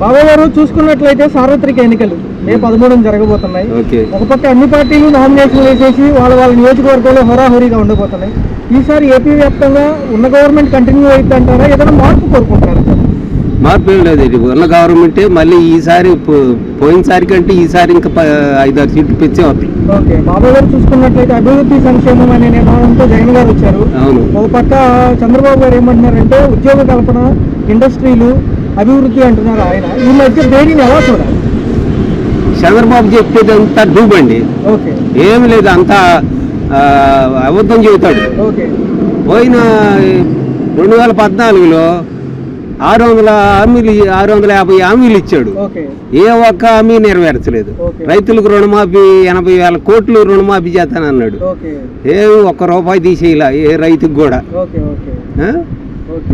బాబాయ్ గారు చూసుకున్నట్లయితే సార్వత్రిక ఎన్నికలు మే పదమూడున జరగబోతున్నాయి. ఒక పక్క అన్ని పార్టీలు నామినేషన్లు వేసేసి వాళ్ళ వాళ్ళ నియోజకవర్గాల్లో హోరాహోరీగా ఉండబోతున్నాయి. ఈసారి ఏపీ వ్యాప్తంగా ఉన్న గవర్నమెంట్ కంటిన్యూ అవుతుంది అంటారా ఏదైనా మార్పు కోరుకుంటారా మార్పు ఏం లేదు ఇది. ఉన్న గవర్నమెంటే మళ్ళీ ఈసారి పోయినసారి కంటే ఈసారి ఇంకా ఐదారు సీట్లు పెంచే వస్తాయి ఓకే. బాబాయ్ గారు చూసుకున్నట్లయితే అభివృద్ధి సంక్షేమం అనే నినాదంతో జగన్ గారు వచ్చారు. అవును. ఒక పక్క చంద్రబాబు గారు ఏమంటున్నారంటే ఉద్యోగ కల్పన ఇండస్ట్రీలు అభివృద్ధి అంటున్నారు ఆయన. ఈ మధ్య దేనిని ఎలా చూడాలి? చంద్రబాబు చెప్పేది అంతా డూబండి ఏమి లేదు అంతా అబద్ధం చెబుతాడు. పోయిన రెండు వేల పద్నాలుగులో ఆరు వందల హామీలు ఆరు వందల యాభై హామీలు ఇచ్చాడు. ఏ ఒక్క హామీ నెరవేర్చలేదు. రైతులకు రుణమాఫీ ఎనభై వేల కోట్లు రుణమాఫీ చేస్తానన్నాడు. ఏమి ఒక్క రూపాయి తీసేయలా ఏ రైతుకు కూడా.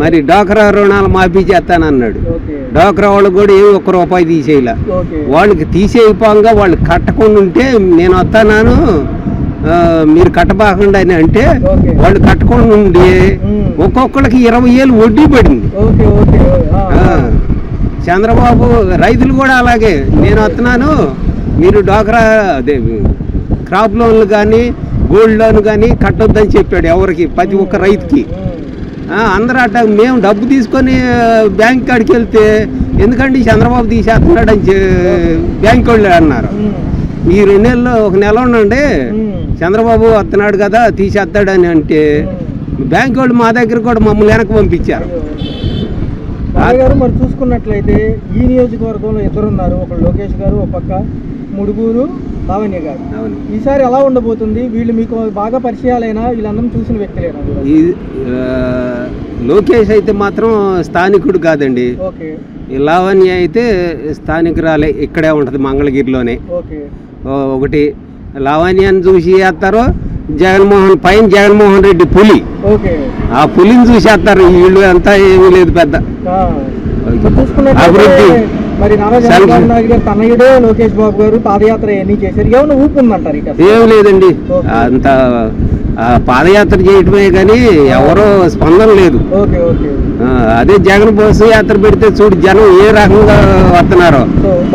మరి డాక్రా రుణాలు మాఫీ చేస్తానన్నాడు. డాక్రా వాళ్ళకు కూడా ఏమి ఒక్క రూపాయి తీసేయలా. వాళ్ళకి తీసేయపోగా వాళ్ళు కట్టకుండా ఉంటే నేను వస్తాను మీరు కట్టబాకండి అని అంటే. వాళ్ళు కట్టకుండా ఉండి. ఒక్కొక్కరికి ఇరవై ఏళ్ళు వడ్డీ పడింది. చంద్రబాబు రైతులు కూడా అలాగే. నేను వస్తున్నాను మీరు డాక్రా అదే క్రాప్ లోన్లు కానీ గోల్డ్ లోన్ కానీ కట్టొద్దని చెప్పాడు ఎవరికి? ప్రతి ఒక్క రైతుకి. అందరూ అట్ట మేము డబ్బు తీసుకొని బ్యాంక్ కాడికి వెళ్తే ఎందుకండి చంద్రబాబు తీసేస్తున్నాడు అని బ్యాంక్ వాళ్ళు అన్నారు. ఈ రెండు నెలలు ఒక నెల ఉండండి. చంద్రబాబు వస్తున్నాడు కదా తీసేస్తాడని అంటే బ్యాంక్ వాళ్ళు మా దగ్గర కూడా మమ్మల్ని వెనక్కి పంపించారు. గారు మరి చూసుకున్నట్లయితే ఈ నియోజకవర్గంలో ఇద్దరు ఉన్నారు ఒక లోకేష్ గారు ఒక పక్క ముడుగురు లావణ్య గారు. అవును. ఈసారి ఎలా ఉండబోతుంది? వీళ్ళు మీకు బాగా పరిచయాలైనా వీళ్ళందరం చూసిన వ్యక్తులేనా? ఈ ఆ, లోకేష్ అయితే మాత్రం స్థానికుడు కాదండి. ఓకే. ఈ లావణ్య అయితే స్థానికురాలే ఇక్కడే ఉంటుంది మంగళగిరిలోనే. ఓకే. ఓ, ఒకటి లావణ్యాన్ని చూసి వేస్తారు జగన్మోహన్ పైన జగన్మోహన్ రెడ్డి పులి. ఓకే. ఆ పులిని చూసేస్తారు వీళ్ళు అంతా ఏమీ లేదు పెద్ద. ఆ. మరి చూసుకున్నట్లయితే అభివృద్ధి. మరి నారా సెల్ఫ్. చంద్రబాబు నాయుడు గారు తనయుడే లోకేష్ బాబు గారు పాదయాత్ర ఎన్ని చేశారు? ఏమైనా ఊపు ఉందంటారు ఇక ఏం లేదండి. అంత ఆ, పాదయాత్ర చేయటమే కానీ ఎవరో స్పందన లేదు. Okay okay. ఆ, అదే జగన్ బస్సు యాత్ర పెడితే చూడు జనం ఏ రకంగా వస్తున్నారో.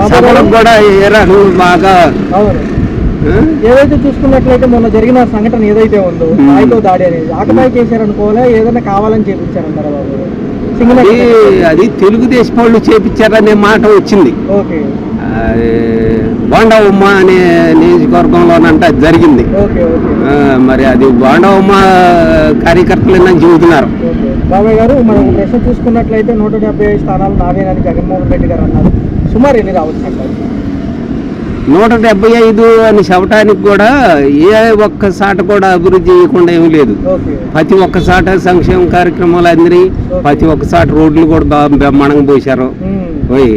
సభలకు కూడా ఏ రకంగా బాగా? ఏదైతే చూసుకున్నట్లయితే మొన్న జరిగిన సంఘటన ఏదైతే ఉందో. నాయతో దాడి అనేది ఆకతాయి చేశారనుకోవాలా ఏదైనా కావాలని చేపించారంటారా బాబు అది తెలుగుదేశం వాళ్ళు చేపించారనే మాట వచ్చింది. ఓకే. బాండవమ్మ అనే నియోజకవర్గంలోనంట అది జరిగింది. Okay okay. ఆ, మరి అది బాండవమ్మ కార్యకర్తలు చెబుతున్నారు. బాబాయ్ గారు మనం ప్రశ్న చూసుకున్నట్లయితే నూట డెబ్బై ఐదు స్థానాలు నావేనని జగన్మోహన్ రెడ్డి గారు అన్నారు. సుమారు ఎన్ని రావచ్చు అంటారు? నూట డెబ్బై ఐదు అని చెప్పడానికి కూడా ఏ ఒక్క సాట కూడా అభివృద్ధి చేయకుండా ఏమీ లేదు. ప్రతి ఒక్క సాట సంక్షేమ కార్యక్రమాలు అందినాయి ప్రతి ఒక్క సాట రోడ్లు కూడా బ్రహ్మాండంగా పోశారు. మ్మ్. పోయి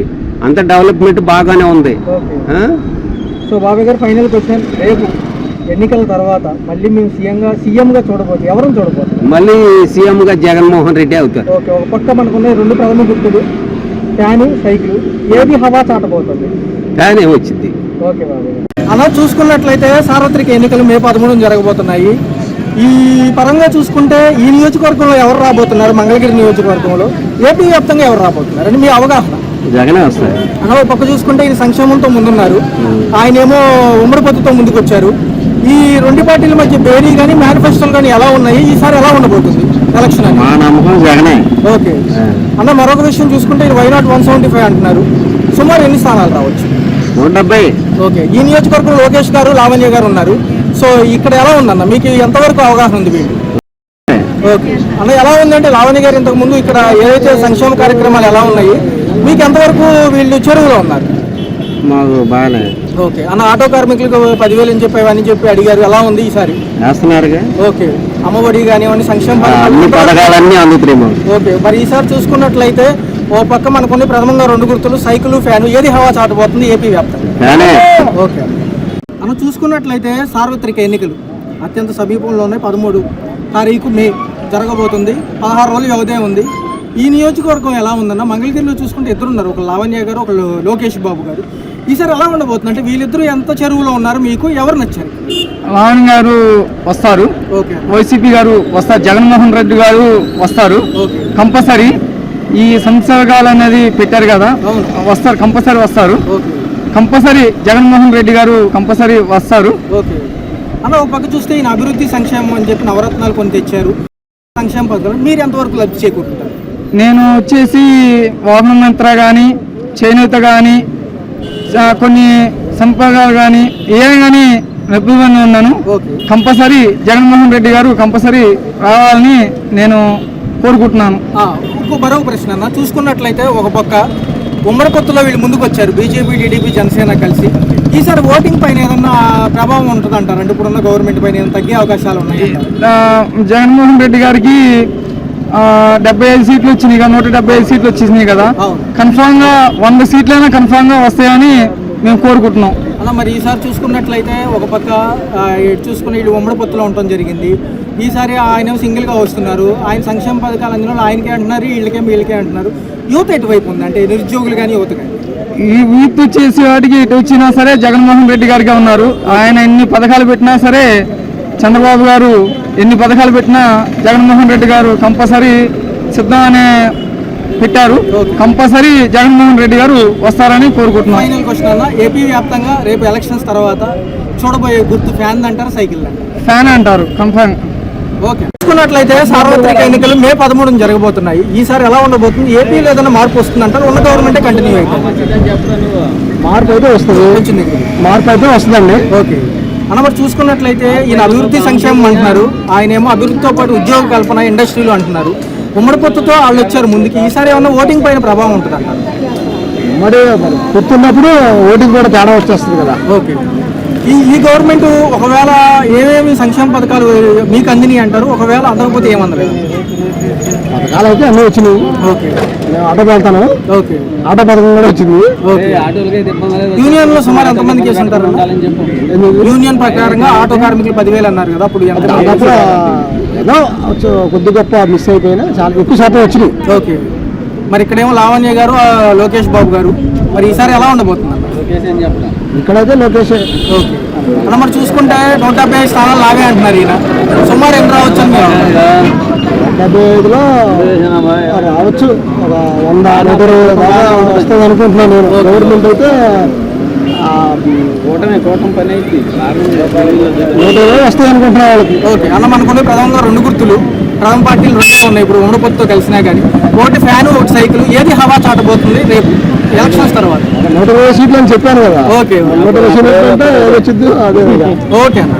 అంత డెవలప్మెంట్ బాగానే ఉంది? సో బాబాయ్ గారు ఫైనల్ క్వశ్చన్ రేపు ఎన్నికల తర్వాత మళ్ళీ మేము సీఎంగా సీఎంగా చూడబోతున్నాం ఎవరిని చూడబోతున్నాం మళ్ళీ సీఎంగా జగన్మోహన్ రెడ్డి అవుతారు ఓకే ఒక పక్క మనకున్న రెండు ప్రథమ గుర్తులు. ఫ్యాను సైకిల్ ఏది హవా చాటబోతుంది? కానీ వచ్చింది అలా చూసుకున్నట్లయితే సార్వత్రిక ఎన్నికలు మే పదమూడున జరగబోతున్నాయి. ఈ పరంగా చూసుకుంటే ఈ నియోజకవర్గంలో ఎవరు రాబోతున్నారు? మంగళగిరి నియోజకవర్గంలో ఏపీ వ్యాప్తంగా ఎవరు రాబోతున్నారు? అని మీ అవగాహన. జగనే వస్తారు అలా ఒక పక్క చూసుకుంటే ఈయన సంక్షేమంతో ముందున్నారు. ఆయనేమో ఉమ్మడి పొత్తుతో ముందుకు వచ్చారు ఈ రెండు పార్టీల మధ్య బేరీ కానీ మేనిఫెస్టోలు కానీ ఎలా ఉన్నాయి? ఈసారి ఎలా ఉండబోతుంది ఎలక్షన్ అని మా నమ్మకం జగనే. ఓకే. అన్న మరొక విషయం చూసుకుంటే ఇది why not one seventy five అంటున్నారు. సుమారు ఎన్ని స్థానాలు రావచ్చు? నూట డెబ్బై. ఓకే. ఈ నియోజకవర్గంలో లోకేష్ గారు లావణ్య గారు ఉన్నారు. సో ఇక్కడ ఎలా ఉందన్న? మీకు ఎంతవరకు అవగాహన ఉంది వీళ్ళు? ఓకే. అన్న ఎలా ఉందంటే లావణ్య గారు ఇంతకు ముందు ఇక్కడ ఏదైతే సంక్షేమ కార్యక్రమాలు ఎలా ఉన్నాయి మీకు ఎంతవరకు వీళ్ళు చెరువులో ఉన్నారు? మాకు బాగానే. ఓకే. అన్న ఆటో కార్మికులకు పదివేలు అని చెప్పి అవన్నీ చెప్పి అడిగారు. ఎలా ఉంది ఈసారి? వేస్తున్నారుగా? ఓకే. అమ్మఒడి కానివ్వండి సంక్షేమ అన్ని పథకాలన్నీ అందుతున్నాయి ఓకే. మరి ఈసారి చూసుకున్నట్లయితే ఓ పక్క మనకున్న ప్రథమంగా రెండు గుర్తులు సైకిల్ ఫ్యాన్ ఏది హవా చాటబోతుంది ఏపీ వ్యాప్తంగా మనం చూసుకున్నట్లయితే సార్వత్రిక ఎన్నికలు అత్యంత సమీపంలో ఉన్నాయి పదమూడు తారీఖు మే జరగబోతుంది పదహారు రోజులు వ్యవధి ఉంది. ఈ నియోజకవర్గం ఎలా ఉందన్న మంగళగిరిలో చూసుకుంటే ఇద్దరు ఉన్నారు ఒక లావణ్య గారు ఒక లోకేష్ బాబు గారు. ఈసారి ఎలా ఉండబోతుంది అంటే వీళ్ళిద్దరూ ఎంత చెరువులో ఉన్నారు మీకు ఎవరు నచ్చారు? లావణ్ గారు వస్తారు ఓకే. వైసీపీ గారు వస్తారు జగన్మోహన్ రెడ్డి గారు వస్తారు. ఓకే. కంపల్సరీ ఈ సంసర్గాలు అనేది పెట్టారు కదా. వస్తారు కంపల్సరీ వస్తారు. ఓకే. కంపల్సరీ జగన్మోహన్ రెడ్డి గారు కంపల్సరీ వస్తారు. ఓకే. అన్న ఒక పక్క చూస్తే ఈయన అభివృద్ధి సంక్షేమం అని చెప్పి నవరత్నాలు కొన్ని తెచ్చారు. సంక్షేమ పథకాలు మీరు ఎంతవరకు లబ్ధి చేకూరుకుంటారు నేను వచ్చేసి వాహనమంత్ర కానీ చేనేత కానీ కొన్ని సంపదాలు కానీ ఏ కానీ లబ్ధిగానే ఉన్నాను. ఓకే. కంపల్సరీ జగన్మోహన్ రెడ్డి గారు కంపల్సరీ రావాలని నేను కోరుకుంటున్నాను. ఇంకో మరో ప్రశ్న చూసుకున్నట్లయితే ఒక పక్క ఉమ్మడి పొత్తులో వీళ్ళు ముందుకు వచ్చారు బీజేపీ టీడీపీ జనసేన కలిసి. ఈసారి ఓటింగ్ పైన ఏదన్నా ప్రభావం ఉంటుంది అంటారు అంటే ఇప్పుడున్న గవర్నమెంట్ పైన ఏమైనా తగ్గే అవకాశాలు ఉన్నాయి జగన్మోహన్ రెడ్డి గారికి డెబ్బై ఐదు సీట్లు వచ్చినాయి కదా నూట డెబ్బై ఐదు సీట్లు వచ్చేసినాయి కదా. కన్ఫామ్గా వంద సీట్లైనా కన్ఫామ్గా వస్తాయని మేము కోరుకుంటున్నాం. అలా మరి ఈసారి చూసుకున్నట్లయితే ఒక పక్క చూసుకుని వీళ్ళు ఉమ్మడి పొత్తులో ఉండటం జరిగింది. ఈసారి ఆయన సింగిల్గా వస్తున్నారు. ఆయన సంక్షేమ పథకాలు అందులో ఆయనకే అంటున్నారు వీళ్ళకేం వీళ్ళకే అంటున్నారు. యువత ఎటువైపు ఉంది? అంటే నిరుద్యోగులు కానీ యువత కానీ. ఈ వీపు చేసే వాటికి ఇటు వచ్చినా సరే జగన్మోహన్ రెడ్డి గారిగా ఉన్నారు. ఆయన ఎన్ని పథకాలు పెట్టినా సరే చంద్రబాబు గారు ఎన్ని పథకాలు పెట్టినా జగన్మోహన్ రెడ్డి గారు కంపల్సరీ సిద్ధం అనే పెట్టారు. కంపల్సరీ జగన్మోహన్ రెడ్డి గారు వస్తారని కోరుకుంటున్నాం. ఫైనల్ క్వశ్చన్ అన్న ఏపీ వ్యాప్తంగా రేపు ఎలక్షన్స్ తర్వాత చూడబోయే గుర్తు ఫ్యాన్ అంటారా సైకిల్ ఫ్యాన్ అంటారు ఓకే చూసుకున్నట్లయితే సార్వత్రిక ఎన్నికలు మే పదమూడున జరగబోతున్నాయి. ఈసారి ఎలా ఉండబోతుంది? ఏపీలో ఏదైనా మార్పు వస్తుంది అంటారు ఉన్న గవర్నమెంటే కంటిన్యూ అవుతుంది మార్పు అయితే వస్తుంది. వచ్చింది. మార్పు అయితే వస్తుందండి. ఓకే. అన్న మరి చూసుకున్నట్లయితే ఈయన అభివృద్ధి సంక్షేమం అంటున్నారు. ఆయన ఏమో అభివృద్ధితో పాటు ఉద్యోగ కల్పన ఇండస్ట్రీలు అంటున్నారు. ఉమ్మడి పొత్తుతో వాళ్ళు వచ్చారు ముందుకి. ఈసారి ఏమన్నా ఓటింగ్ పైన ప్రభావం ఉంటుంది అంటారు మరి పుట్టున్నప్పుడు ఓటింగ్ కూడా తేడా వచ్చేస్తుంది కదా. ఓకే. ఈ ఈ గవర్నమెంట్ ఒకవేళ ఏమేమి సంక్షేమ పథకాలు మీకు అందినాయి అంటారు ఒకవేళ అందకపోతే ఏమందలేదు? పథకాలు అయితే అన్నీ వచ్చినాయి. ఓకే. నేను ఆటోకి వెళ్తాను ఓకే. ఆటో పథకం కూడా వచ్చింది. ఓకే. యూనియన్లో సుమారు ఎంతమంది కేసు ఉంటారు యూనియన్ ప్రకారంగా ఆటో కార్మికులు పదివేలు అన్నారు కదా అప్పుడు ఎంత ఏదో కొద్ది గొప్ప మిస్ అయిపోయినా చాలా ఎక్కువ శాతం వచ్చినాయి. ఓకే. మరి ఇక్కడేమో లావణ్య గారు ఆ, లోకేష్ బాబు గారు. మరి ఈసారి ఎలా ఉండబోతుంది? అన్న? ఇక్కడైతే లోకేష్ ఓకే అలా మరి చూసుకుంటే నూట డెబ్బై ఐదు స్థానాలు లాగే అంటున్నారు ఈయన. సుమారు ఎంత రావచ్చు డెబ్బై ఐదులో రావచ్చు. ఒక వంద నూట దాకా వస్తుంది అనుకుంటున్నాను నేను. గవర్నమెంట్ అయితే అయితే నూట ఇరవై వస్తాయి అనుకుంటున్నా వాళ్ళకి. ఓకే అన్న మనకున్న ప్రధానంగా రెండు గుర్తులు. ప్రధాన పార్టీలు రెండే ఉన్నాయి. ఇప్పుడు ఉమ్మడి పొత్తుతో కలిసినా కానీ ఒకటి ఫ్యాన్ ఒకటి సైకిల్ ఏది హవా చాటబోతుంది రేపు. ఎలక్షన్స్ తర్వాత. నూట ఇరవై సీట్లు అని చెప్పాను కదా. ఓకే. నూట ఇరవై సీట్లు అంటే వచ్చింది అదే ఓకే అన్న.